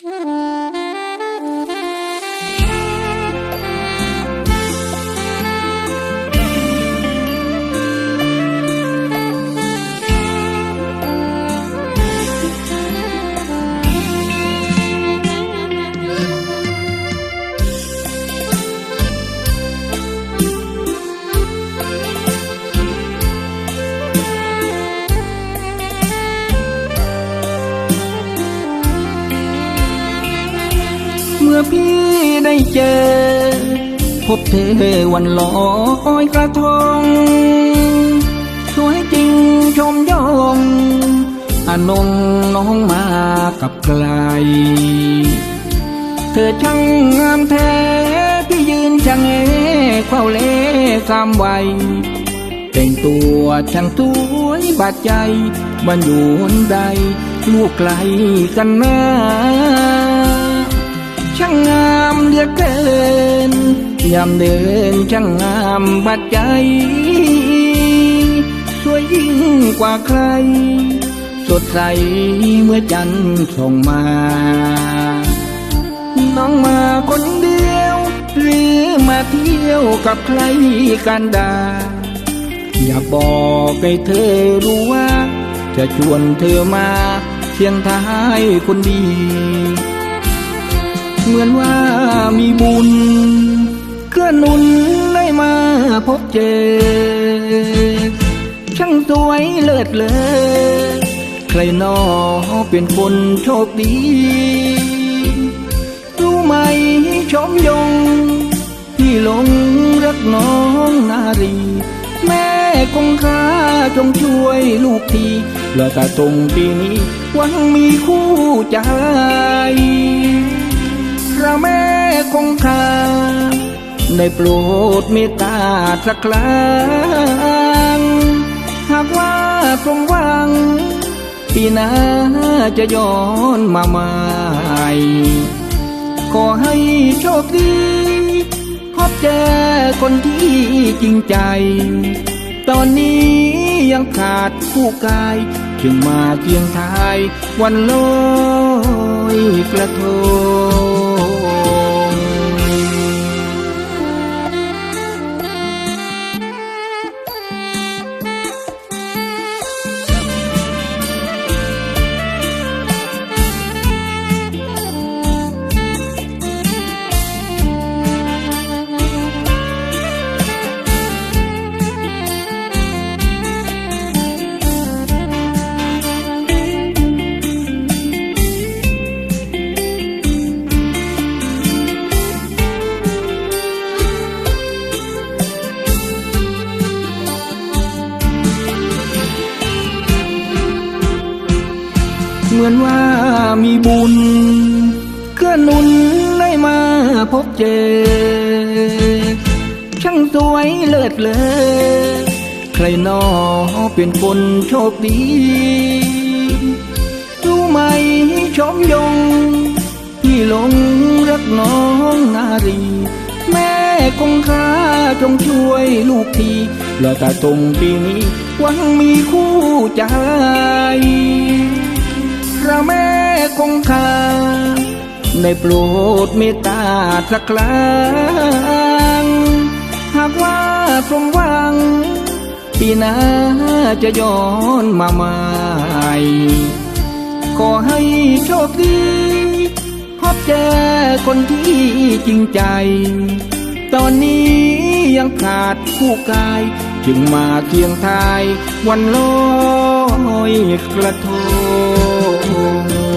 เมื่อพี่ได้เจอ พบเธอวันลอยกระทง สวยจริงชมยองอนงน้องมากับไกล เธอช่างงามแท้พี่ยืนช่างเอเข้าเล่สามวัยแต่งตัวช่างสวยบาดใจบรรยูนใดลูกไกลกันนะ ช่างงามเหลือเกินยามเดินช่างงามบาดใจ สวยยิ่งกว่าใคร สดใสเมื่อจันทร์ส่องมา น้องมาคนเดียว หรือมาเที่ยวกับใครกันดา อย่าบอกให้เธอรู้ว่า จะชวนเธอมาเชียงท้ายคนดี เหมือนว่ามีบุญเกื้อหนุนได้มาพบเจอ ช่างสวยเลิศเลอใครนอเป็นคนโชคดีรู้ไหมชมยง ที่หลงรักน้องนารีแม่คงค้าจงช่วยลูกทีลอยกระทงปีนี้หวังมีคู่ใจ พระแม่คงคาได้โปรดเมตตาสักครั้งหากว่าสมหวัง ปีหน้าจะย้อนมาใหม่ขอให้โชคดีพบเจอคนที่จริงใจ ตอนนี้ยังขาดคู่กาย จึงมาเคียงทายวันลอยกระทง เหมือนว่ามีบุญเกื้อหนุนได้มาพบเจอ ช่างสวยเลิศเลอใครนอเป็นคนโชคดีรู้ไหมชมยง ที่หลงรักน้องนารี แม่คงคาจงช่วยลูกทีลอยกระทงปีนี้หวังมีคู่ใจ ระแม่คงคาได้โปรดเมตตาสักครั้ง หากว่าสมหวัง ปีหน้าจะย้อนมาใหม่ ขอให้โชคดีพบเจอคนที่จริงใจ ตอนนี้ยังขาดคู่กาย จึงมาเคียงทายวันลอยกระทง amor.